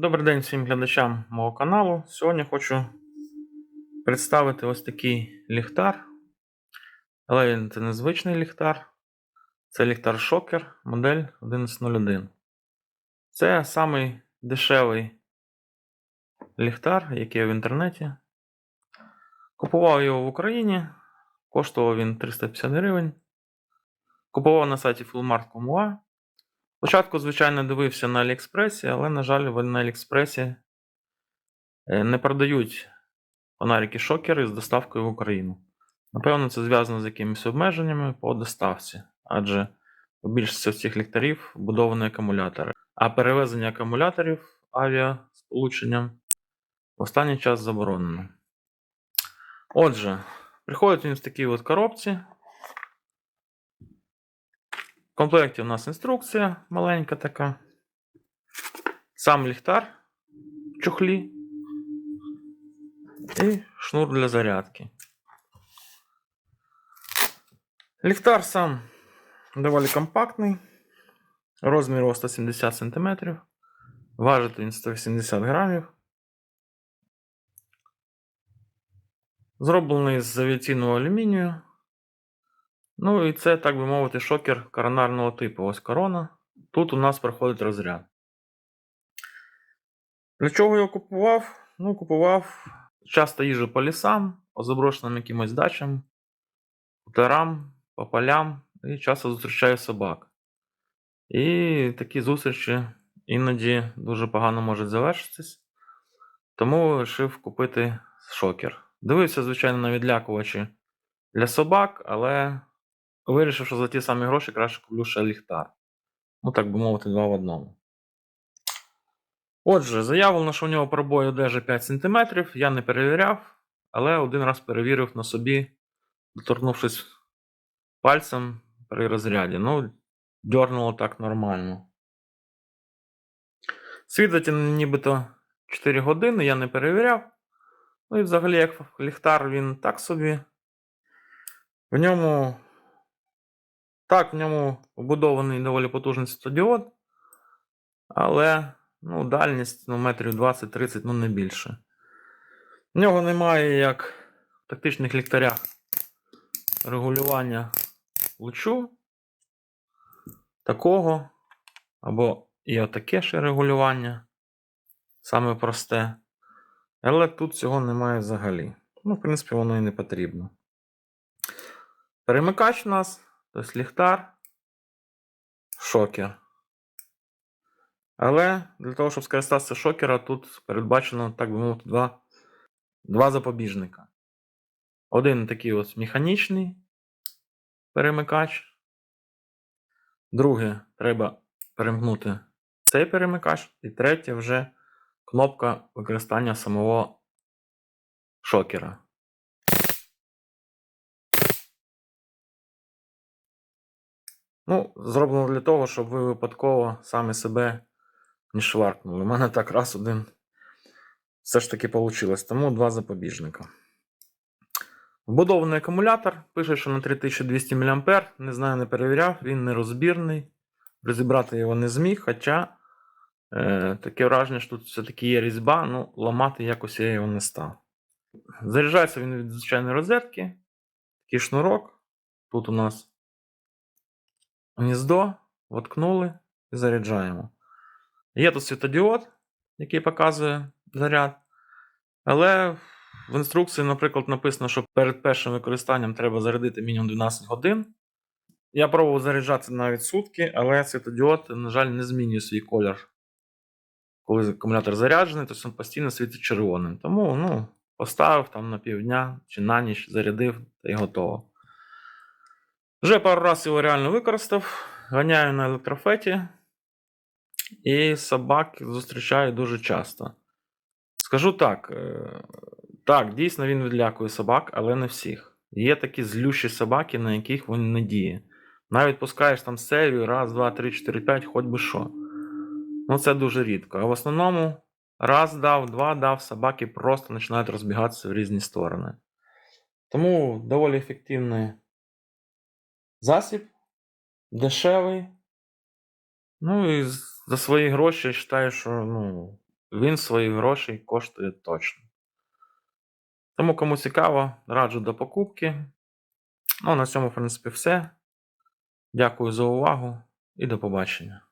Добрий день всім глядачам мого каналу. Сьогодні хочу представити ось такий ліхтар. Але це не звичний ліхтар. Це ліхтар Шокер модель 1101. Це самий дешевий ліхтар, який є в інтернеті. Купував його в Україні. Коштував він 350 гривень. Купував на сайті Fullmart.com.ua. Спочатку, звичайно, дивився на Аліекспресі, але, на жаль, на Аліекспресі е, не продають фонарики шокери з доставкою в Україну. Напевно, це зв'язано з якимись обмеженнями по доставці, адже у більшості цих ліхтарів вбудовані акумулятори. А перевезення акумуляторів авіасполученням в останній час заборонено. Отже, приходить він в такій от коробці. Комплекті у нас інструкція маленька така. Сам ліхтар в чохлі і шнур для зарядки. Ліхтар сам доволі компактний. Розмір його 170 см. Важить він 180 грамів. Зроблений з авіаційного алюмінію. Ну і це, так би мовити, шокер коронарного типу. Ось корона. Тут у нас проходить розряд. Для чого його купував? Ну, купував. Часто їжджу по лісам, по заброшеним якимось дачам, хуторам, по полям і часто зустрічаю собак. І такі зустрічі іноді дуже погано можуть завершитись. Тому вирішив купити шокер. Дивився, звичайно, на відлякувачі для собак, але вирішив, що за ті самі гроші краще куплю ще ліхтар. Ну, так би мовити, два в одному. Отже, заявлено, що в нього пробой одежі 5 см. Я не перевіряв, але один раз перевірив на собі, доторкнувшись пальцем при розряді. Ну, дьорнуло так нормально. Світить нібито 4 години, я не перевіряв. Ну і взагалі, як ліхтар, він так собі. В ньому. Так, в ньому вбудований доволі потужний світлодіод, але ну, дальність ну, метрів 20-30, ну не більше. В нього немає, як в тактичних ліхтарях, регулювання лучу. Такого. Або і отаке ще регулювання. Саме просте. Але тут цього немає взагалі. Ну, в принципі, воно і не потрібно. Перемикач у нас, тобто ліхтар, шокер. Але для того, щоб скористатися шокера, тут передбачено, так би мовити, два, два запобіжника. Один такий ось механічний перемикач. Друге, треба перемкнути цей перемикач. І третє вже кнопка використання самого шокера. Ну, зроблено для того, щоб ви випадково самі себе не шваркнули. У мене так раз один все ж таки вийшло. Тому два запобіжника. Вбудований акумулятор. Пише, що на 3200 мА. Не знаю, не перевіряв, він не розбірний. Розібрати його не зміг, хоча е, таке враження, що тут все-таки є різьба, ну ламати якось я його не став. Заряджається він від звичайної розетки. Такий шнурок. Тут у нас гніздо, воткнули і заряджаємо. Є тут світодіод, який показує заряд. Але в інструкції, наприклад, написано, що перед першим використанням треба зарядити мінімум 12 годин. Я пробував заряджати навіть сутки, але світодіод, на жаль, не змінює свій колір. Коли акумулятор заряджений, то він постійно світить червоним. Тому ну, поставив там на півдня чи на ніч, зарядив та й готово. Вже пару разів його реально використав. Ганяю на електрофеті. І собак зустрічаю дуже часто. Скажу так. е, Так, дійсно він відлякує собак, але не всіх. Є такі злющі собаки, на яких він не діє. Навіть пускаєш там серію, раз, два, три, чотири, п'ять, хоч би що. Ну, це дуже рідко. А в основному раз дав, два дав, собаки просто починають розбігатися в різні сторони. Тому доволі ефективний засіб, дешевий. Ну і за свої гроші я вважаю, що ну, він свої гроші коштує точно. Тому, кому цікаво, раджу до покупки. Ну, на цьому, в принципі, все. Дякую за увагу і до побачення.